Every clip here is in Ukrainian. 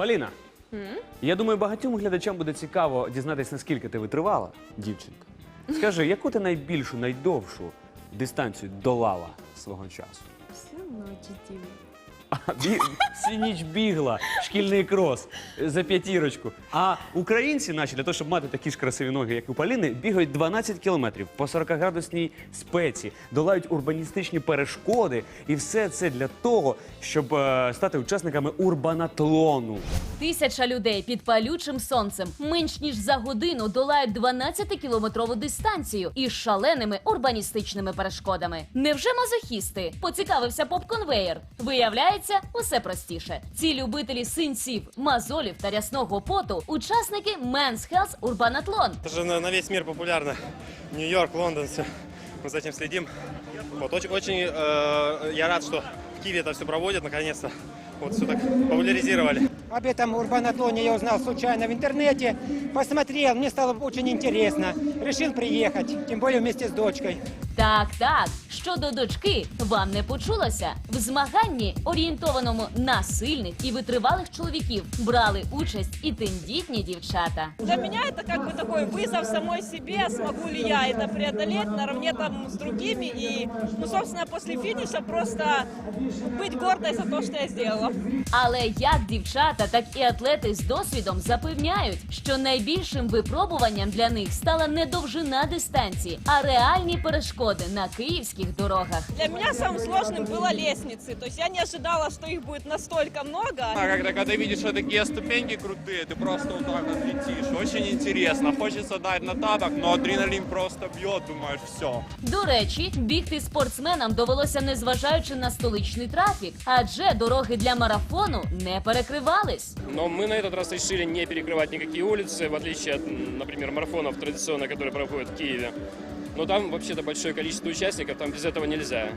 Поліна, я думаю, багатьом глядачам буде цікаво дізнатися, наскільки ти витривала, дівчинка. Скажи, яку ти найбільшу, найдовшу дистанцію долала свого часу? Всю одно идти. А. Всю ніч бігла, шкільний крос е, за п'ятірочку. А українці наші, для того, щоб мати такі ж красиві ноги, як у Поліни, бігають 12 кілометрів по 40-градусній спеці, долають урбаністичні перешкоди. І все це для того, щоб е, стати учасниками урбанатлону. Тисяча людей під палючим сонцем менш ніж за годину долають 12-кілометрову дистанцію із шаленими урбаністичними перешкодами. Невже мазохісти? Поцікавився поп-конвеєр. Виявляється, усе простіше. Ці любителі синців, мазолів та рясного поту учасники Men's Health Урбанатлон. Это же на, на весь мир популярно. Нью-Йорк, Лондон, все. Мы за этим следим. Вот, очень очень э, я рад, что в Киеве это все проводят, наконец-то. Вот все так популяризировали. Об этом урбанатлоне я узнал случайно в интернете. Посмотрел, мне стало очень интересно. Решил приехать, тем более вместе с дочкой. Так, так. Щодо дочки, вам не почулося? В змаганні, орієнтованому на сильних і витривалих чоловіків, брали участь і тендітні дівчата. Для меня это как бы такой вызов самой себе, смогу ли я это преодолеть наравне там с другими и, ну, собственно, после финиша просто быть гордой за то, что я сделала. Але як дівчата, так і атлети з досвідом запевняють, що найбільшим випробуванням для них стала не довжина дистанції, а реальні перешкоди на київських дорогах. Для меня самым сложным было лестницы, то есть я не ожидала, что их будет настолько много. А когда, когда видишь вот такие ступеньки крутые, ты просто вот так вот летишь. Очень интересно. Хочется дать на тапок, но адреналин просто бьет, думаешь, все. До речі, бігти спортсменам довелося незважаючи на столичний трафік, адже дороги для марафону не перекривались. Но мы на этот раз решили не перекрывать никакие улицы, в отличие от, м, например, марафонов традиционно, которые проходят в Киеве. Но там вообще-то большое количество участников, там без этого нельзя.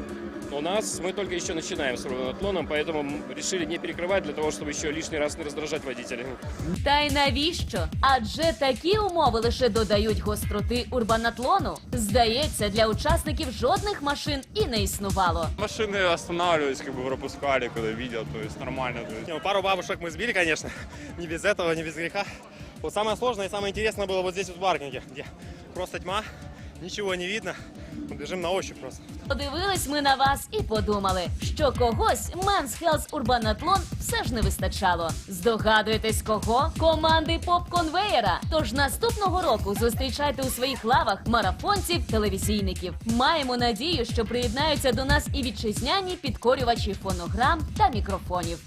У нас мы только еще начинаем с урбанатлоном, поэтому м, решили не перекрывать для того, чтобы еще лишний раз не раздражать водителей. Та й навіщо? Адже такі умови лише додають гостроти урбанатлону. Здається, для учасників жодних машин і не існувало. Машины останавливались, как бы пропускали, когда видел, то есть нормально. То есть. Не, ну, Пару бабушек мы сбили, конечно. Не без этого, не без греха. Вот самое сложное и самое интересное было вот здесь вот в паркинге, где просто тьма, ничего не видно. Бежим на ощупь просто. Подивились ми на вас і подумали, що когось Men's Health Урбанатлон все ж не вистачало. Здогадуєтесь кого? Команди поп-конвеєра. Тож наступного року зустрічайте у своїх лавах марафонців телевізійників. Маємо надію, що приєднаються до нас і вітчизняні підкорювачі фонограм та мікрофонів.